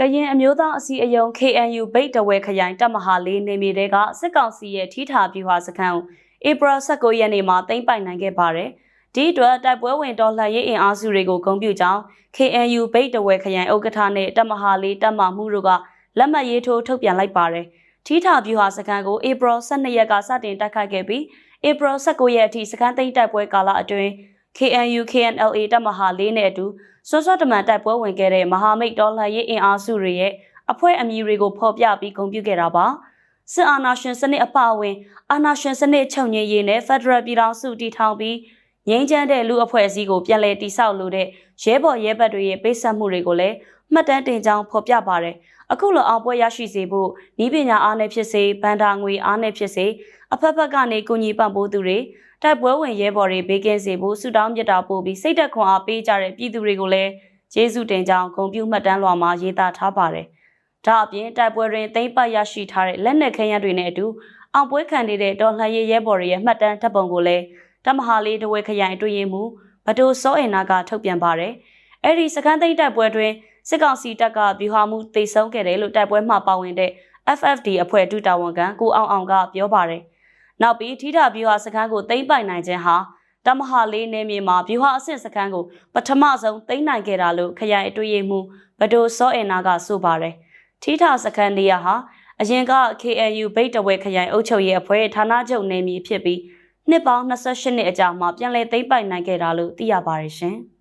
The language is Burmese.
ကရင်အမျိုးသားအစည်းအရုံး KNU ဗိတ်တဝဲခရိုင်တပ်မဟာလေးနေမြေတဲကစစ်ကောင်စီရဲ့ထိထာပြူဟာစခန်းကိုဧပြီ19ရက်နေ့မှာသိမ်းပိုက်နိုင်ခဲ့ပါတယ်။ဒီအတွက်တိုက်ပွဲဝင်တော်လှန်ရေးအင်အားစုတွေကိုဂုဏ်ပြုကြောင်း KNU ဗိတ်တဝဲခရိုင်ဥက္ကဋ္ဌနဲ့တပ်မဟာလေးတပ်မမှုတို့ကလက်မှတ်ရေးထိုးထုတ်ပြန်လိုက်ပါတယ်။ထိထာပြူဟာစခန်းကိုဧပြီ12ရက်ကစတင်တိုက်ခိုက်ခဲ့ပြီးဧပြီ19ရက်အထိစခန်းသိမ်းတိုက်ပွဲကာလအတွင်း KNU KNLA တပ်မဟာလေးနဲ့အတူစောစောတမန်တိုက်ပွဲဝင်ခဲ့တဲ့မဟာမိတ်တော်လှန်ရေးအင်အားစုတွေရဲ့အဖွဲ့အမည်တွေကိုဖော်ပြပြီးဂုဏ်ပြုခဲ့တာပါစစ်အာဏာရှင်စနစ်အပအဝင်အာဏာရှင်စနစ်ချုပ်ငြိမ်းရေးနဲ့ဖက်ဒရယ်ပြည်ထောင်စုတည်ထောင်ပြီးငြိမ်းချမ်းတဲ့လူအဖွဲ့အစည်းကိုပြန်လည်တည်ဆောက်လိုတဲ့ရဲဘော်ရဲဘက်တွေရဲ့ပေးဆက်မှုတွေကိုလည်းမှတ်တမ်းတင်ကြောင်းဖော်ပြပါတယ်အခုလိုအောင်ပွဲရရှိစေဖို့ဤပညာအားနဲ့ဖြစ်စေဗန္ဒာငွေအားနဲ့ဖြစ်စေအဖက်ဖက်ကနေကူညီပံ့ပိုးသူတွေ တိုက်ပွဲဝင်ရဲဘော်တွေဘေးကင်းစေဖို့ဆုတောင်းမြတ်တာပို့ပြီးစိတ်သက်ခွန်အားပေးကြတဲ့ပြည်သူတွေကိုလည်းကျေးဇူးတင်ကြောင်းဂုဏ်ပြုမှတ်တမ်းလွှာမှာရေးသားထားပါတယ်။ဒါအပြင်တိုက်ပွဲတွင်သိမ်းပိုက်ရရှိထားတဲ့လက်နက်ခဲယမ်းတွေနဲ့အတူအောင်ပွဲခံနေတဲ့တော်လှန်ရေးရဲဘော်တွေရဲ့မှတ်တမ်းတပ်ပုံကိုလည်းတမဟာလေးတဝဲခရိုင်အတွင်းရေးမှူးဗတိုစောအင်နာကထုတ်ပြန်ပါတယ်။အဲ့ဒီစကန်းသိမ်းတိုက်ပွဲတွင်စစ်ကောင်စီတပ်ကဗျူဟာမှုတိတ်ဆုံးခဲ့တယ်လို့တိုက်ပွဲမှာပါဝင်တဲ့ FFD အဖွဲ့ဒုတာဝန်ခံကိုအောင်အောင်ကပြောပါတယ်။ နောက်ပြီးထိထဗျူဟာစခန်းကိုသိမ်းပိုက်နိုင်ခြင်းဟာတမဟာလေးနေမြေမှာဗျူဟာအဆင့်စခန်းကိုပထမဆုံးသိမ်းနိုင်ခဲ့တာလို့ခရိုင်အတွေ့အမှုဗဒိုစောအင်နာကဆိုပါတယ်။ထိထစခန်းနေရာဟာအရင်က KNU ဗိတ်တဝဲခရိုင်အုပ်ချုပ်ရေးအဖွဲ့ဌာနချုပ်နေမြေဖြစ်ပြီးနှစ်ပေါင်း28နှစ်အကြာမှာပြန်လည်သိမ်းပိုက်နိုင်ခဲ့တာလို့သိရပါတယ်ရှင်။